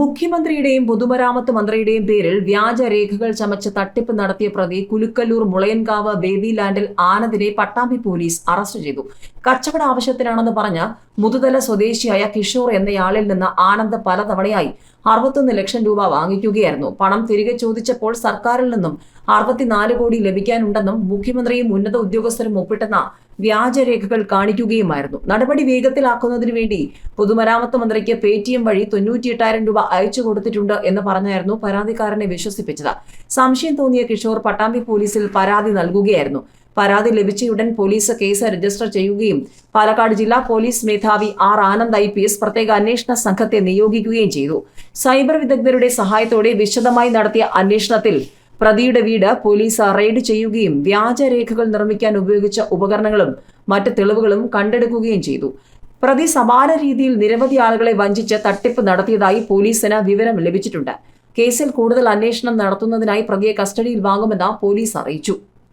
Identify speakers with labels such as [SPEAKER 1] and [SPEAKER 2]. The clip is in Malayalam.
[SPEAKER 1] മുഖ്യമന്ത്രിയുടെയും പൊതുമരാമത്ത് മന്ത്രിയുടെയും പേരിൽ വ്യാജരേഖകൾ ചമച്ച് തട്ടിപ്പ് നടത്തിയ പ്രതി കുലുക്കല്ലൂർ മുളയൻകാവ് ബേബി ലാൻഡിൽ ആനന്ദിനെ പട്ടാമ്പി പോലീസ് അറസ്റ്റ് ചെയ്തു. കച്ചവട ആവശ്യത്തിനാണെന്ന് പറഞ്ഞ മുതുതല സ്വദേശിയായ കിഷോർ എന്നയാളിൽ നിന്ന് ആനന്ദ് പലതവണയായി അറുപത്തൊന്ന് ലക്ഷം രൂപ വാങ്ങിക്കുകയായിരുന്നു. പണം തിരികെ ചോദിച്ചപ്പോൾ സർക്കാരിൽ നിന്നും അറുപത്തിനാല് കോടി ലഭിക്കാനുണ്ടെന്നും മുഖ്യമന്ത്രിയും ഉന്നത ഉദ്യോഗസ്ഥരും ഒപ്പിട്ടെന്ന വ്യാജരേഖകൾ കാണിക്കുകയുമായിരുന്നു. നടപടി വേഗത്തിലാക്കുന്നതിനു വേണ്ടി പൊതുമരാമത്ത് മന്ത്രിക്ക് പേ ടി എം വഴി തൊണ്ണൂറ്റിയെട്ടായിരം രൂപ അയച്ചു കൊടുത്തിട്ടുണ്ട് എന്ന് പറഞ്ഞായിരുന്നു പരാതിക്കാരനെ വിശ്വസിപ്പിച്ചത്. സംശയം തോന്നിയ കിഷോർ പട്ടാമ്പി പോലീസിൽ പരാതി നൽകുകയായിരുന്നു. പരാതി ലഭിച്ചയുടൻ പോലീസ് കേസ് രജിസ്റ്റർ ചെയ്യുകയും പാലക്കാട് ജില്ലാ പോലീസ് മേധാവി R Anand I P S പ്രത്യേക അന്വേഷണ സംഘത്തെ നിയോഗിക്കുകയും ചെയ്തു. സൈബർ വിദഗ്ധരുടെ സഹായത്തോടെ വിശദമായി നടത്തിയ അന്വേഷണത്തിൽ പ്രതിയുടെ വീട് പോലീസ് റെയ്ഡ് ചെയ്യുകയും വ്യാജരേഖകൾ നിർമ്മിക്കാൻ ഉപയോഗിച്ച ഉപകരണങ്ങളും മറ്റ് തെളിവുകളും കണ്ടെടുക്കുകയും ചെയ്തു. പ്രതി സമാന രീതിയിൽ നിരവധി ആളുകളെ വഞ്ചിച്ച് തട്ടിപ്പ് നടത്തിയതായി പോലീസിന് വിവരം ലഭിച്ചിട്ടുണ്ട്. കേസിൽ കൂടുതൽ അന്വേഷണം നടത്തുന്നതിനായി പ്രതിയെ കസ്റ്റഡിയിൽ വാങ്ങുമെന്ന് പോലീസ് അറിയിച്ചു.